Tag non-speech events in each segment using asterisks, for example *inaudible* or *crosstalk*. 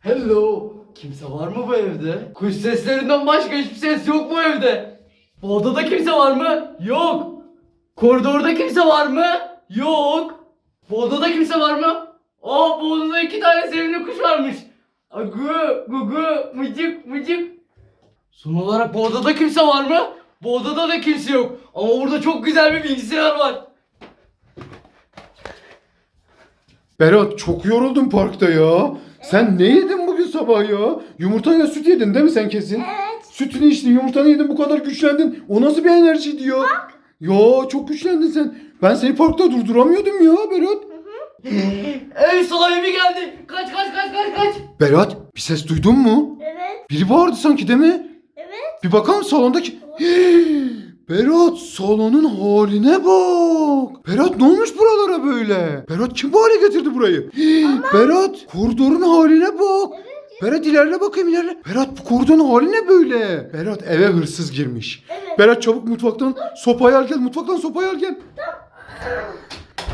Hello. Kimse var mı bu evde? Kuş seslerinden başka hiçbir ses yok mu evde? Bu odada kimse var mı? Yok. Koridorda kimse var mı? Yok. Bu odada kimse var mı? Aa bu odada iki tane sevimli kuş varmış. Agu, gugu, mıcık, mıcık. Son olarak bu odada kimse var mı? Bu odada da kimse yok. Ama burada çok güzel bir bilgisayar var. Berat çok yoruldun parkta ya. Sen ne yedin bugün sabah ya? Yumurtayla süt yedin değil mi sen kesin? Evet. Sütünü içtin, yumurtanı yedin bu kadar güçlendin. O nasıl bir enerjiydi ya? Ya çok güçlendin sen. Ben seni parkta durduramıyordum ya Berat. *laughs* Ev sahibi geldi. Kaç kaç kaç kaç kaç. Berat bir ses duydun mu? Evet. Biri bağırdı sanki değil mi? Evet. Bir bakalım salondaki. *gasps* *laughs* Berat salonun haline bak. Berat ne olmuş buralara böyle? Berat kim bu hale getirdi burayı? Berat koridorun haline bak. Berat ilerle bakayım ilerle. Berat bu koridorun hali ne böyle? Berat eve hırsız girmiş. Berat çabuk mutfaktan sopayı al gel. Mutfaktan sopayı al gel.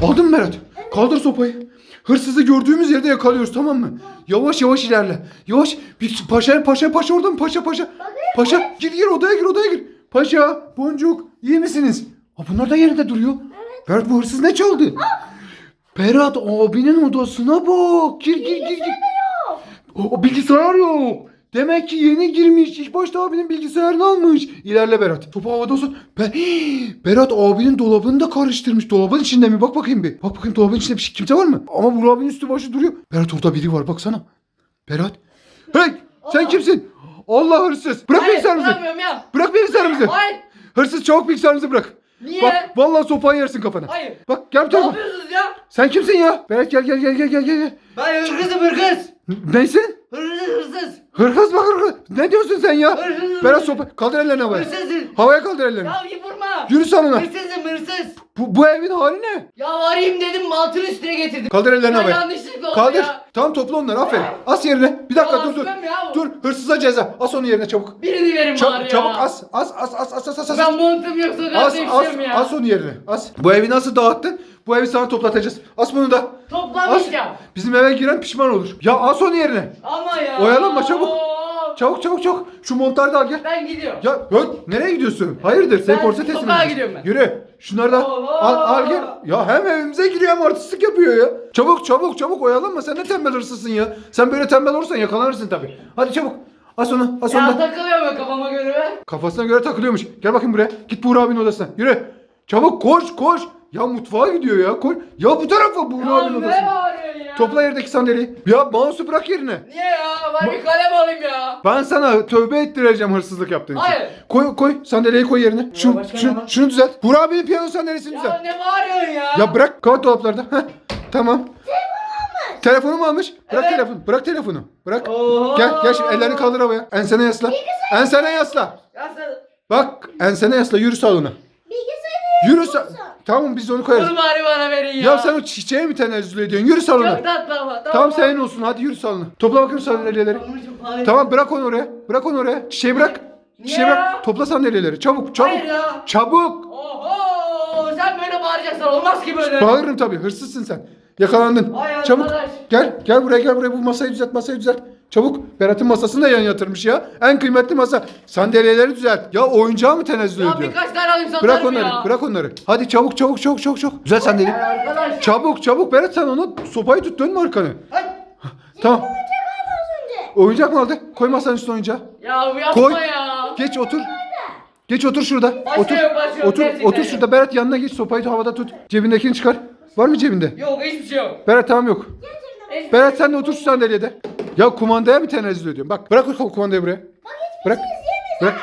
Aldın mı Berat? Kaldır sopayı. Hırsızı gördüğümüz yerde yakalıyoruz tamam mı? Yavaş yavaş ilerle. Yavaş. Bir paşa paşa paşa orada mı? Paşa paşa. Paşa gir gir odaya gir odaya gir. Paşa, Boncuk iyi misiniz? Ha, bunlar da yerinde duruyor. Berat bu hırsız ne çaldı? Berat abinin odasına bak. Gir gir gir gir. O, bilgisayar yok. Demek ki yeni girmiş. İlk başta abinin bilgisayarını almış. İlerle Berat. Topu havada olsun. Ben... Berat abinin dolabını da karıştırmış. Dolabın içinde mi? Bak bakayım bir. Bak bakayım dolabın içinde bir şey. Kimse var mı? Ama bu abinin üstü başı duruyor. Berat orada biri var baksana. Berat. Hey sen kimsin? Allah hırsız. Bırak Hayır, bilgisayarımızı. bırakmıyorum ya. Bırak bilgisayarımızı. Hayır. Hırsız çabuk bilgisayarınızı bırak. Niye? Bak vallahi sopayı yersin kafana. Hayır. Bak gel bu Ne tarafa. yapıyorsunuz ya? Sen kimsin ya? Berat gel gel gel gel gel gel. Ben hırsızım hırsız. Neysin? Hırsız hırsız. Hırkız bak hırkız. Ne diyorsun sen ya? Hırsızım. Berat sopa. Kaldır ellerini havaya. Hırsızım. Havaya kaldır ellerini. Ya bir vurma. Yürü salona. Hırsızım hırsız. Bu, bu evin hali ne? Ya arayayım dedim mantının üstüne getirdim. Kaldır ellerini Ya havaya. oldu Kaldır. ya. Tamam topla onları aferin. As yerine. Bir dakika dur dur. asmam ya bu. Dur hırsıza ceza. As onu yerine çabuk. Birini verin Çabuk, bari ya. çabuk as. As as as as as as. Ben montum yok sokağa As, as, değişeceğim ya. as onu yerine. As. Bu evi nasıl dağıttın? Bu evi sana toplatacağız. As bunu da. As. Toplamayacağım. Bizim eve giren pişman olur. Ya as onu yerine. Ama ya. Oyalanma, çabuk. Çabuk çabuk çabuk. Şu montarı da al gel. Ben gidiyorum. Ya höt, nereye gidiyorsun? Hayırdır? Seni Ben polise teslim sokağa edeceğiz. gidiyorum ben. Yürü. Şunları da al, al gel. Ya hem evimize giriyor hem artistlik yapıyor ya. Çabuk çabuk çabuk oyalanma. Sen ne tembel hırsızsın ya. Sen böyle tembel olursan yakalanırsın tabii. Hadi çabuk. As onu. As onu Ya da. takılıyor mu kafama göre? Kafasına göre takılıyormuş. Gel bakayım buraya. Git Buğra abinin odasına. Yürü. Çabuk koş koş. Ya mutfağa gidiyor ya. Koş. Ya bu tarafa Buğra abinin ne odasına. ya? Topla yerdeki sandalyeyi. Ya mouse'u bırak yerine. Niye ya? Ben bir kalem alayım ya. Ben sana tövbe ettireceğim hırsızlık yaptığın için. Hayır. Koy koy sandalyeyi koy yerine. Şu, başka şu, ne şunu düzelt. Burak abinin piyano sandalyesini Ya düzelt. ne bağırıyorsun ya? Ya bırak kapat dolaplarda. Heh, tamam. Telefonumu almış. Bırak Evet. telefonu. Bırak telefonu. Bırak. Oho. Gel gel şimdi ellerini kaldır havaya. Ensene yasla. Ensene yasla. Ya sen... Bak ensene yasla yürü salona. Bilgisayarı Yürü sa- Tamam biz onu koyarız. Bunu bari bana verin ya. Ya sen o çiçeğe mi tenezzül ediyorsun? Yürü salona. Çok tatlı ama. Tamam senin olsun hadi yürü salona. Topla bakayım sandalyeleri. Tamam bırak onu oraya. Bırak onu oraya. Çiçeği bırak. Çiçeği Niye bırak. ya? Topla sandalyeleri. Çabuk çabuk. Hayır ya. Çabuk. Oho. Sen böyle bağıracaksan olmaz ki böyle. Bağırırım tabii. Hırsızsın sen. Yakalandın. Vay Çabuk. arkadaş. Gel. Gel buraya gel buraya. Bu masayı düzelt. Masayı düzelt. Çabuk. Berat'ın masasını da yan yatırmış ya. En kıymetli masa. Sandalyeleri düzelt. Ya oyuncağı mı tenezzül Ya ediyor? birkaç tane alayım satarım Bırak onları. ya. Bırak onları. Hadi çabuk çabuk çabuk çabuk çabuk. Düzelt sandalyeyi. Ya arkadaş. Çabuk çabuk. Berat sen ona sopayı tut. Dönme arkanı. Ay. Tamam. Oyuncak mı aldı? Koy masanın üstüne oyuncağı. Ya bu yapma Koy. ya. Geç otur. Geç otur şurada. Otur. yok. otur. Gerçekten otur yok. şurada. Berat yanına geç. Sopayı havada tut. Cebindekini çıkar. Var mı cebinde? Yok hiçbir şey yok. Berat tamam yok. Hiçbir Berat şey sen de otur şu sandalyede. Ya kumandaya mı tenezzül ediyorsun? Bak bırak o kumandayı buraya. Bırak. Bırak.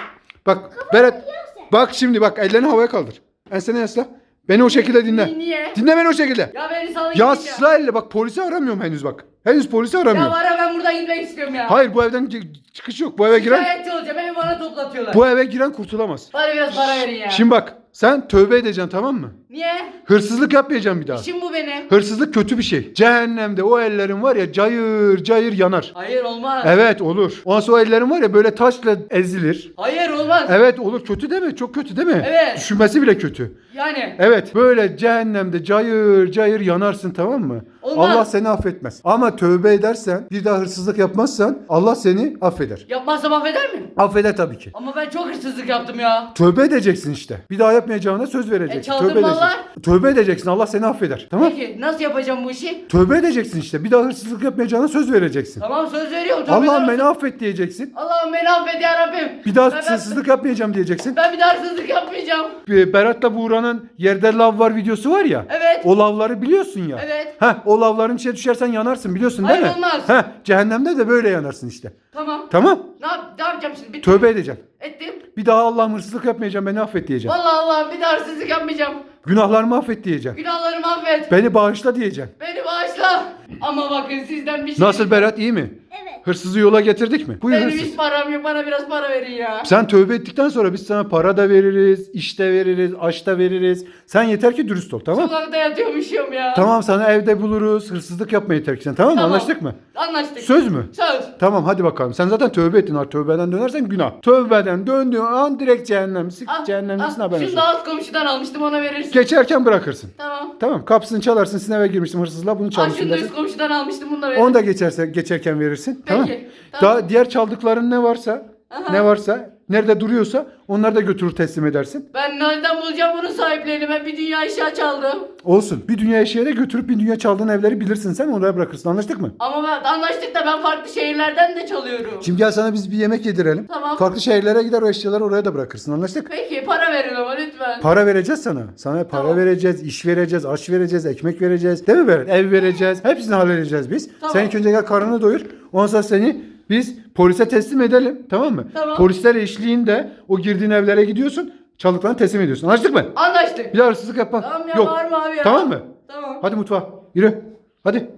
Bak Berat. Bak şimdi bak ellerini havaya kaldır. Ensene yasla. Beni o şekilde dinle. Niye? Dinle beni o şekilde. Ya beni salın Ya gideyim sıra elle bak polisi aramıyorum henüz bak. Henüz polisi Ya aramıyorum. var ya ben buradan gitmek istiyorum ya. Hayır bu evden çıkış yok. Bu eve giren Şikayetçi olacağım. Beni bana toplatıyorlar. bu eve giren kurtulamaz. Bana biraz para verin ya. Şimdi bak sen tövbe edeceksin tamam mı? Niye? Hırsızlık yapmayacaksın bir daha. İşim bu benim. Hırsızlık kötü bir şey. Cehennemde o ellerin var ya cayır cayır yanar. Hayır olmaz. Evet olur. Ondan sonra o ellerin var ya böyle taşla ezilir. Hayır olmaz. Evet olur kötü değil mi? Çok kötü değil mi? Evet. Düşünmesi bile kötü. Yani. Evet böyle cehennemde cayır cayır yanarsın tamam mı? Olmaz. Allah seni affetmez. Ama tövbe edersen bir daha hırsızlık yapmazsan Allah seni affeder. Yapmazsam affeder mi? Affeder tabii ki. Ama ben çok hırsızlık yaptım ya. Tövbe edeceksin işte. Bir daha yapmayacağına söz vereceksin. E, tövbe edeceksin. mallar? Tövbe edeceksin. Allah seni affeder. Tamam? Peki nasıl yapacağım bu işi? Tövbe edeceksin işte. Bir daha hırsızlık yapmayacağına söz vereceksin. Tamam söz veriyorum. tövbe Allah'ım ederim. beni affet diyeceksin. Allah'ım beni affet ya Rabbim. Bir daha Ben- ben- hırsızlık yapmayacağım diyeceksin. Ben bir daha hırsızlık yapmayacağım. Bir Berat'la Buğra'nın yerde lav var videosu var ya. Evet. O lavları biliyorsun ya. Evet. Heh, o lavların içine düşersen yanarsın biliyorsun değil Hayır, mi? olmaz. Heh, cehennemde de böyle yanarsın işte. Tamam. Tamam? Ne, yap ne yapacağım şimdi? Bitti. Tövbe edeceksin. Ettim. Bir daha Allah'ım hırsızlık yapmayacağım beni affet diyeceksin. Vallahi Allah'ım bir daha hırsızlık yapmayacağım. Günahlarımı affet diyeceksin. Günahlarımı affet. Beni bağışla diyeceksin. Beni bağışla. Ama bakın sizden bir şey. Nasıl Berat iyi mi? Hırsızı yola getirdik mi? Buyur Benim hırsız. hiç param yok. Bana biraz para verin ya. Sen tövbe ettikten sonra biz sana para da veririz, iş de veririz, aş da veririz. Sen yeter ki dürüst ol tamam? Sokakta yatıyormuşum ya. Tamam sana evde buluruz, hırsızlık yapma yeter ki sen tamam mı? Tamam. Anlaştık mı? Anlaştık. Söz mü? Söz. Tamam hadi bakalım. Sen zaten tövbe ettin artık. Tövbeden dönersen günah. Tövbeden döndüğün an direkt cehennem. Sık Ah, cehennemlisin ah, haberin Şunu olsun. da alt komşudan almıştım ona verirsin. Geçerken bırakırsın. Tamam. Tamam kapısını çalarsın sizin eve girmiştim hırsızla bunu şunu da dersin. üst komşudan almıştım verirsin. Onu da geçerse geçerken verirsin. tamam. Peki, tamam. Daha diğer çaldıkların ne varsa, Aha. ne varsa, nerede duruyorsa onları da götürür teslim edersin. Ben nereden bulacağım bunun sahiplerini? Ben bir dünya eşya çaldım. Olsun. Bir dünya eşeğe de götürüp bir dünya çaldığın evleri bilirsin sen oraya bırakırsın. Anlaştık mı? Ama ben anlaştık da ben farklı şehirlerden de çalıyorum. Şimdi gel sana biz bir yemek yedirelim. Tamam. Farklı şehirlere gider o eşyaları oraya da bırakırsın. Anlaştık? Peki para verin ama lütfen. Para vereceğiz sana. Sana para Tamam. vereceğiz, iş vereceğiz, aş vereceğiz, ekmek vereceğiz. Değil mi Berat? Ev vereceğiz. Hepsini halledeceğiz biz. Tamam. Sen ilk önce gel karnını doyur. Ondan sonra seni biz polise teslim edelim. Tamam mı? Tamam. Polisler eşliğinde o girdiğin evlere gidiyorsun. Çaldıklarını teslim ediyorsun. Anlaştık mı? Anlaştık. Bir daha hırsızlık yapma. Tamam ya Yok. bağırma abi ya. Tamam mı? Tamam. Hadi mutfağa. Yürü. Hadi.